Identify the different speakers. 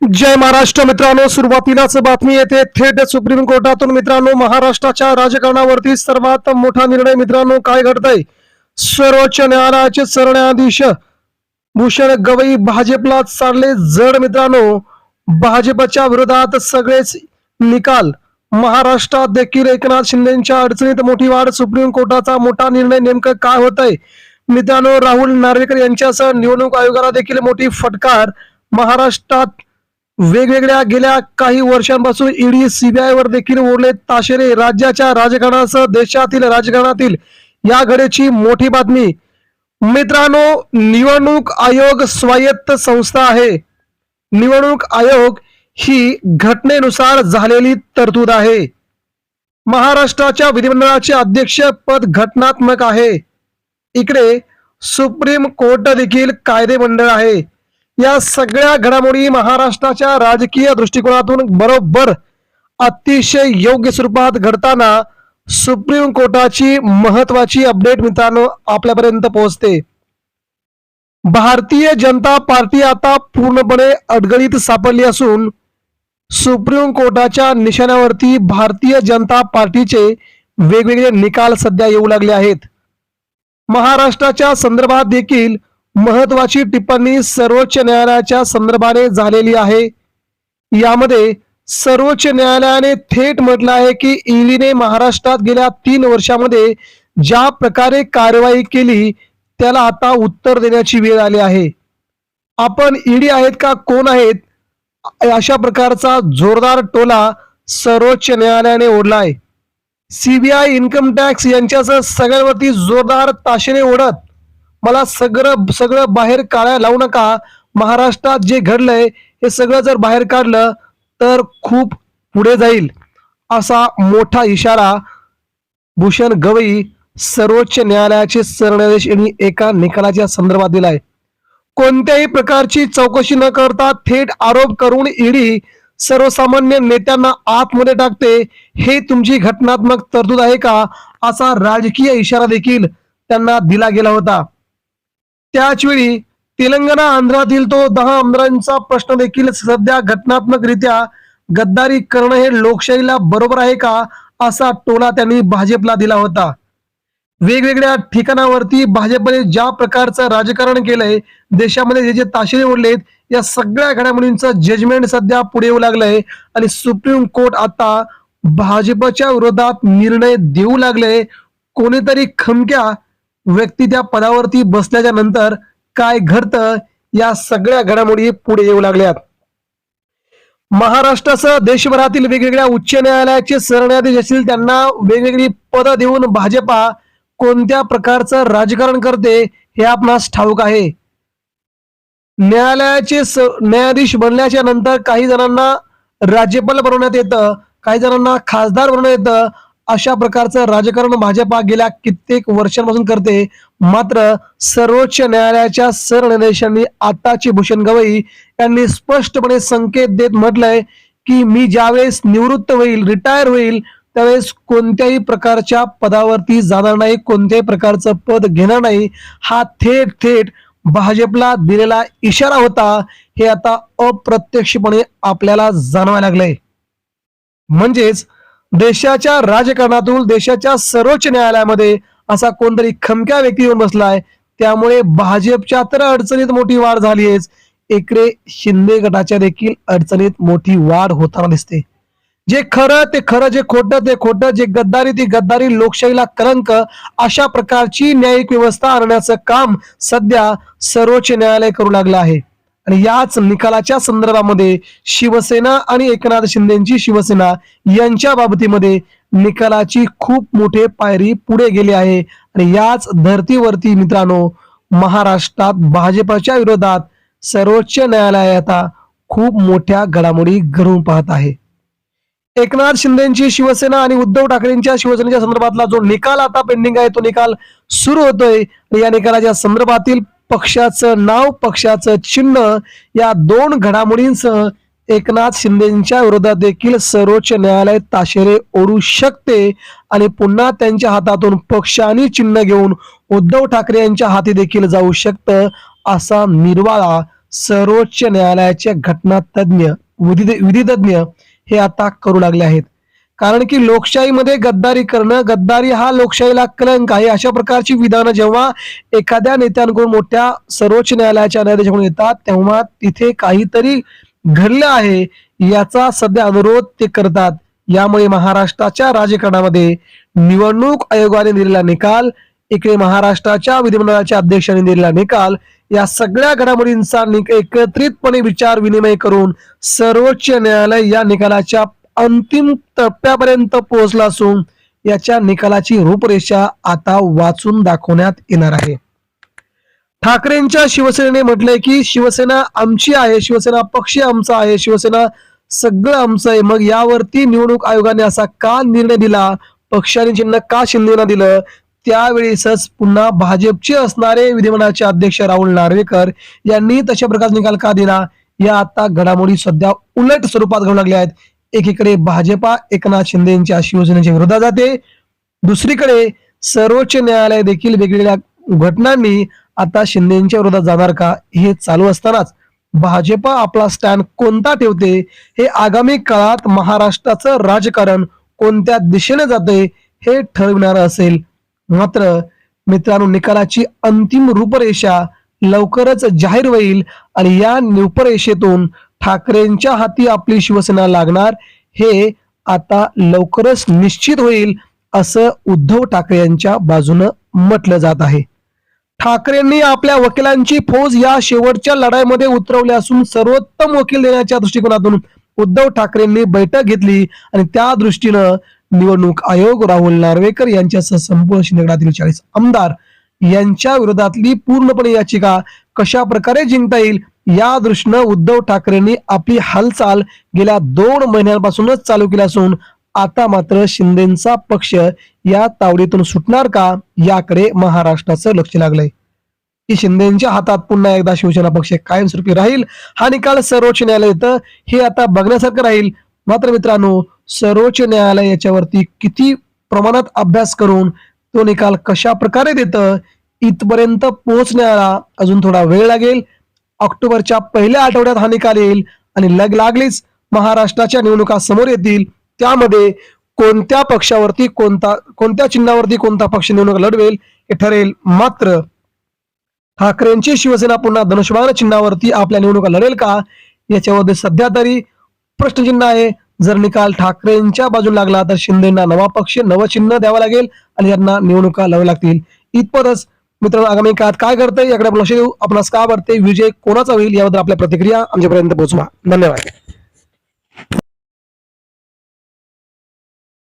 Speaker 1: जय महाराष्ट्र मित्रांनो सुरुवातीलाच बातमी येते. थेट सुप्रीम कोर्टातून मित्रांनो महाराष्ट्राच्या राजकारणावरती सर्वात मोठा निर्णय मित्रांनो काय घडतंय? सर्वोच्च न्यायालयाचे सरन्यायाधीश भूषण गवई भाजपला चालले जड मित्रांनो. भाजपच्या विरोधात सगळेच निकाल. महाराष्ट्रात देखील एकनाथ शिंदेच्या अडचणीत मोठी वाढ सुप्रीम कोर्टाचा मोठा निर्णय नेमकं काय होतंय? मित्रांनो राहुल नार्वेकर यांच्यासह निवडणूक आयोगाला देखील मोठी फटकार. महाराष्ट्रात वेगवेगळ्या गेल्या काही वर्षांपासून ईडी सीबीआय वर देखील ओढले ताशेरे. राज्याच्या राजकारणासह देशातील राजकारणातील या घडीची मोठी बातमी. मित्रांनो निवडणूक आयोग स्वायत्त संस्था आहे. निवडणूक आयोग ही घटनेनुसार झालेली तरतूद आहे. महाराष्ट्राच्या विधिमंडळाचे अध्यक्ष पद घटनात्मक आहे. इकडे सुप्रीम कोर्ट देखील कायदेमंडळ आहे. या सगळ्या घडामोडी महाराष्ट्राच्या राजकीय दृष्टिकोनातून बरोबर अतिशय योग्य स्वरूपात घडताना सुप्रीम कोर्टाची महत्वाची अपडेट मित्रांनो आपल्यापर्यंत पोहोचते. भारतीय जनता पार्टी आता पूर्णपणे अडगळीत सापडली असून सुप्रीम कोर्टाच्या निशाण्यावरती भारतीय जनता पार्टीचे वेगवेगळे निकाल सध्या येऊ लागले आहेत. महाराष्ट्राच्या संदर्भात देखील महत्वाची टिप्पणी सर्वोच्च न्यायालयाच्या संदर्भाने झालेली आहे. यामध्ये सर्वोच्च न्यायालयाने थेट म्हटलं आहे की ईडीने महाराष्ट्रात गेल्या तीन वर्षामध्ये ज्या प्रकारे कारवाई केली त्याला आता उत्तर देण्याची वेळ आली आहे. आपण ईडी आहेत का कोण आहेत अशा प्रकारचा जोरदार टोला सर्वोच्च न्यायालयाने ओढला आहे सीबीआय इन्कम टॅक्स यांच्यासह सगळ्यांवरती जोरदार ताशेने ओढत मला सगळं सगळं बाहेर काढायला लावू नका. महाराष्ट्रात जे घडलंय हे सगळं जर बाहेर काढलं तर खूप पुढे जाईल. असा मोठा इशारा भूषण गवई सर्वोच्च न्यायालयाचे सरन्यायाधीश यांनी एका निकालाच्या संदर्भात दिलाय. कोणत्याही प्रकारची चौकशी न करता थेट आरोप करून ईडी सर्वसामान्य नेत्यांना आतमध्ये टाकते हे तुमची घटनात्मक तरतूद आहे का? असा राजकीय इशारा देखील त्यांना दिला गेला होता. त्याचवेळी तेलंगणा आंध्रातील तो दहा आमदारांचा प्रश्न देखील सध्या घटनात्मकरित्या गद्दारी करणं हे लोकशाहीला बरोबर आहे का असा टोला त्यांनी भाजपला दिला होता. वेगवेगळ्या ठिकाणावरती भाजपने ज्या प्रकारचं राजकारण केलंय देशामध्ये जे जे ताशेरे ओढलेत या सगळ्या घडामोडींचं जजमेंट सध्या पुढे येऊ लागलंय आणि सुप्रीम कोर्ट आता भाजपच्या विरोधात निर्णय देऊ लागले कोणीतरी खमक्या व्यक्ती त्या पदावरती बसल्याच्या नंतर काय घडतं या सगळ्या घडामोडी पुढे येऊ लागल्यात. महाराष्ट्रासह देशभरातील वेगवेगळ्या उच्च न्यायालयाचे सरन्यायाधीश असतील त्यांना वेगवेगळी पदं देऊन भाजपा कोणत्या प्रकारचं राजकारण करते हे आपणास ठाऊक आहे. न्यायालयाचे न्यायाधीश बनल्याच्या नंतर काही जणांना राज्यपाल बनवण्यात येतं काही जणांना खासदार बनवण्यात येतं अशा प्रकारचं राजकारण भाजपा गेल्या कित्येक वर्षांपासून करते. मात्र सर्वोच्च न्यायालयाच्या सरन्यायाधीशांनी आताची भूषण गवई यांनी स्पष्टपणे संकेत देत म्हटलंय की मी ज्यावेळेस निवृत्त होईल रिटायर होईल त्यावेळेस कोणत्याही प्रकारच्या पदावरती जाणार नाही कोणत्याही प्रकारचं पद घेणार नाही. हा थेट थेट भाजपला दिलेला इशारा होता हे आता अप्रत्यक्षपणे आपल्याला जाणवायला लागलंय. म्हणजेच देशाच्या राजकारणातून देशाच्या सर्वोच्च न्यायालयामध्ये असा कोणतरी खमक्या व्यक्ती येऊन बसलाय. त्यामुळे भाजपच्या तर अडचणीत मोठी वाढ झाली इकडे शिंदे गटाच्या देखील अडचणीत मोठी वाढ होताना दिसते. जे खरं ते खरं जे खोटं ते खोटं जे गद्दारी ती गद्दारी लोकशाहीला कलंक अशा प्रकारची न्यायिक व्यवस्था आणण्याचं काम सध्या सर्वोच्च न्यायालय करू लागलं आहे. आणि याच निकालाच्या संदर्भामध्ये शिवसेना आणि एकनाथ शिंदेची शिवसेना यांच्या बाबतीमध्ये निकालाची खूप मोठे पायरी पुढे गेली आहे. आणि याच धर्तीवरती मित्रांनो महाराष्ट्रात भाजपच्या विरोधात सर्वोच्च न्यायालय आता खूप मोठ्या घडामोडी घडवून पाहत आहे. एकनाथ शिंदेची शिवसेना आणि उद्धव ठाकरेंच्या शिवसेनेच्या संदर्भातला जो निकाल आता पेंडिंग आहे तो निकाल सुरू होतोय. या निकालाच्या संदर्भातील पक्षाचं नाव पक्षाचं चिन्ह या दोन घडामोडींसह एकनाथ शिंदेच्या विरोधात देखील सर्वोच्च न्यायालय ताशेरे ओढू शकते आणि पुन्हा त्यांच्या हातातून पक्ष आणि चिन्ह घेऊन उद्धव ठाकरे यांच्या हाती देखील जाऊ शकतं असा निर्वाळा सर्वोच्च न्यायालयाचे घटना तज्ज्ञ विधी विधितज्ञ हे आता करू लागले आहेत. कारण की लोकशाहीमध्ये गद्दारी करणं गद्दारी हा लोकशाहीला कलंक आहे. अशा प्रकारची विधानं जेव्हा एखाद्या नेत्यांकडून मोठ्या सर्वोच्च न्यायालयाच्या न्यायाधीशाकडून येतात तेव्हा तिथे काहीतरी घडलं आहे याचा सध्या अनुरोध ते करतात. यामुळे महाराष्ट्राच्या राजकारणामध्ये निवडणूक आयोगाने दिलेला निकाल इकडे महाराष्ट्राच्या विधिमंडळाच्या अध्यक्षांनी दिलेला निकाल या सगळ्या घडामोडींचा निक- एकत्रितपणे विचार विनिमय करून सर्वोच्च न्यायालय या निकालाच्या अंतिम टप्प्यापर्यंत पोहोचला असून याच्या निकालाची रूपरेषा आता वाचून दाखवण्यात येणार आहे. ठाकरेंच्या शिवसेनेने म्हटलंय की शिवसेना आमची आहे शिवसेना पक्ष आमचा आहे शिवसेना सगळं आमचं आहे. मग यावरती निवडणूक आयोगाने असा का निर्णय दिला? पक्षाने चिन्ह का शिंदेना दिलं? त्यावेळेसच पुन्हा भाजपचे असणारे विधिमंडळाचे अध्यक्ष राहुल नार्वेकर यांनी तशा प्रकारचा निकाल का दिला? या आता घडामोडी सध्या उलट स्वरूपात घडू लागल्या आहेत. एकीकडे भाजपा एकनाथ शिंदे यांच्या शिवसेनेच्या विरोधात जाते. दुसरीकडे सर्वोच्च न्यायालय देखील वेगवेगळ्या घटनांनी आता शिंदेच्या विरोधात जाणार का हे चालू असतानाच भाजपा आपला स्टँड कोणता ठेवते? हे आगामी काळात महाराष्ट्राचं राजकारण कोणत्या दिशेने जाते हे ठरविणार असेल. मात्र मित्रांनो निकालाची अंतिम रूपरेषा लवकरच जाहीर होईल आणि या रूपरेषेतून ठाकरेंच्या हाती आपली शिवसेना लागणार हे आता लवकरच निश्चित होईल असं उद्धव ठाकरे यांच्या बाजूनं म्हटलं जात आहे. ठाकरेंनी आपल्या वकिलांची फौज या शेवटच्या लढाईमध्ये उतरवली असून सर्वोत्तम वकील देण्याच्या दृष्टिकोनातून उद्धव ठाकरेंनी बैठक घेतली आणि त्या दृष्टीनं निवडणूक आयोग राहुल नार्वेकर यांच्यासह संपूर्ण शिंदेगडातील चाळीस आमदार यांच्या विरोधातली पूर्णपणे याचिका कशा प्रकारे जिंकता येईल या दृष्टीनं उद्धव ठाकरेंनी आपली हालचाल गेल्या दोन महिन्यांपासूनच चालू केली असून आता मात्र शिंदेचा पक्ष या तावडीतून सुटणार का याकडे महाराष्ट्राचं लक्ष लागलंय. की शिंदेच्या हातात पुन्हा एकदा शिवसेना पक्ष कायमस्वरूपी राहील हा निकाल सर्वोच्च न्यायालय येतं हे आता बघण्यासारखं राहील. मात्र मित्रांनो सर्वोच्च न्यायालय याच्यावरती किती प्रमाणात अभ्यास करून तो निकाल कशा प्रकारे देतं इथपर्यंत पोहोचण्याला अजून थोडा वेळ लागेल. ऑक्टोबरच्या पहिल्या आठवड्यात हा निकाल येईल आणि लग लागलीच महाराष्ट्राच्या निवडणुका समोर येतील. त्यामध्ये कोणत्या पक्षावरती कोणता कोणत्या चिन्हावरती कोणता पक्ष निवडणूक लढवेल हे ठरेल मात्र. ठाकरेंची शिवसेना पुन्हा धनुष्यबाण चिन्हावरती आपल्या निवडणुका लढेल का? याच्यामध्ये सध्या तरी प्रश्नचिन्ह आहे. जर निकाल ठाकरेंच्या बाजूला लागला तर शिंदेना नवा पक्ष नवं चिन्ह द्यावं लागेल आणि यांना निवडणुका लढाव्या लागतील. इतपतच मित्रांनो आगामी काळात काय करते याकडे आपण लक्ष देऊ. आपणास का वाटते विजय कोणाचा होईल याबद्दल आपल्या प्रतिक्रिया आमच्यापर्यंत पोहोचवा. धन्यवाद.